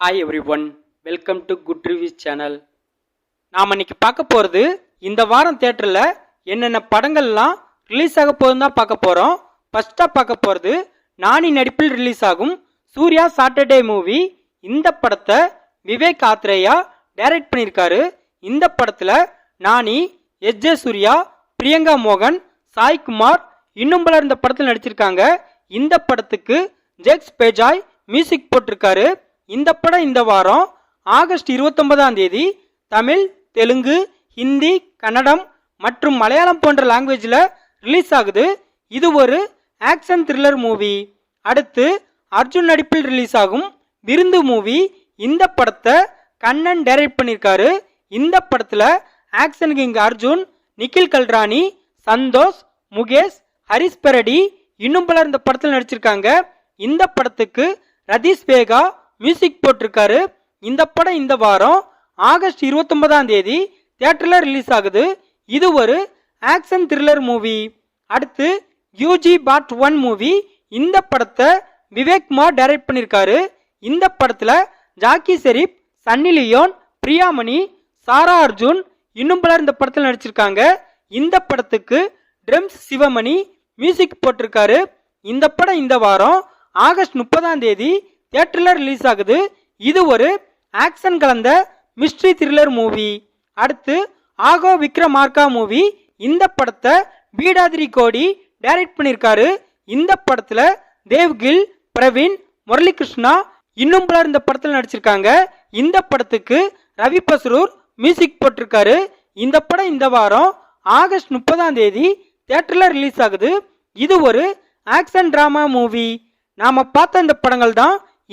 Hi everyone welcome to good reviews channel நாம் இன்னைக்கு பார்க்க போகிறது இந்த வாரம் தேட்டரில் என்னென்ன படங்கள்லாம் ரிலீஸ் ஆக போதும் தான் பார்க்க போகிறோம் ஃபஸ்ட்டாக பார்க்க போகிறது நானி நடிப்பில் ரிலீஸ் ஆகும் சூர்யா சாட்டர்டே மூவி இந்த படத்தை விவேக் ஆத்ரேயா டைரக்ட் பண்ணியிருக்காரு. இந்த படத்தில் நானி எஸ் ஜே சூர்யா பிரியங்கா மோகன் சாய்குமார் இன்னும் பலர் இந்த படத்தில் நடிச்சிருக்காங்க. இந்த படத்துக்கு ஜெக்ஸ் பேஜாய் மியூசிக் போட்டிருக்காரு. இந்த படம் இந்த வாரம் ஆகஸ்ட் இருபத்தொன்பதாம் தேதி தமிழ் தெலுங்கு ஹிந்தி கன்னடம் மற்றும் மலையாளம் போன்ற லாங்குவேஜில் ரிலீஸ் ஆகுது. இது ஒரு ஆக்ஷன் த்ரில்லர் மூவி அடுத்து அர்ஜுன் நடிப்பில் ரிலீஸ் ஆகும் விருந்து மூவி இந்த படத்தை கண்ணன் டைரக்ட் பண்ணியிருக்காரு இந்த படத்தில் ஆக்ஷன் கிங் அர்ஜுன் நிக்கில் கல்ராணி சந்தோஷ் முகேஷ் ஹரிஸ் பெரடி இன்னும் பலர் இந்த படத்தில் நடிச்சிருக்காங்க. இந்த படத்துக்கு ரதீஷ் பேகா மியூசிக் போட்டிருக்காரு. இந்த படம் இந்த வாரம் ஆகஸ்ட் இருபத்தொன்பதாம் தேதி தியேட்டரில் ரிலீஸ் ஆகுது. இது ஒரு ஆக்ஷன் த்ரில்லர் மூவி அடுத்து யூஜி பார்ட் ஒன் மூவி இந்த படத்தை விவேக் குமார் டைரக்ட் பண்ணியிருக்காரு இந்த படத்தில் ஜாக்கி ஷெரீப் சன்னி லியோன் பிரியாமணி சாரா அர்ஜுன் இன்னும் பலர் இந்த படத்தில் நடிச்சிருக்காங்க. இந்த படத்துக்கு ட்ரம்ஸ் சிவமணி மியூசிக் போட்டிருக்காரு. இந்த படம் இந்த வாரம் ஆகஸ்ட் முப்பதாம் தேதி தியேட்டரில் ரிலீஸ் ஆகுது. இது ஒரு ஆக்ஷன் கலந்த மிஸ்ட்ரி த்ரில்லர் மூவி அடுத்து ஆகோ விக்ரமார்க்கா மூவி இந்த படத்தை பீடாதிரி கோடி டைரக்ட் பண்ணியிருக்காரு இந்த படத்தில் தேவ்கில் பிரவீன் முரளிகிருஷ்ணா இன்னும் பலர் இந்த படத்தில் நடிச்சிருக்காங்க. இந்த படத்துக்கு ரவி பஸ்ரூர் மியூசிக் போட்டிருக்காரு. இந்த படம் இந்த வாரம் ஆகஸ்ட் முப்பதாம் தேதி தியேட்டரில் ரிலீஸ் ஆகுது. இது ஒரு ஆக்ஷன் ட்ராமா மூவி நாம் பார்த்த இந்த படங்கள் தான்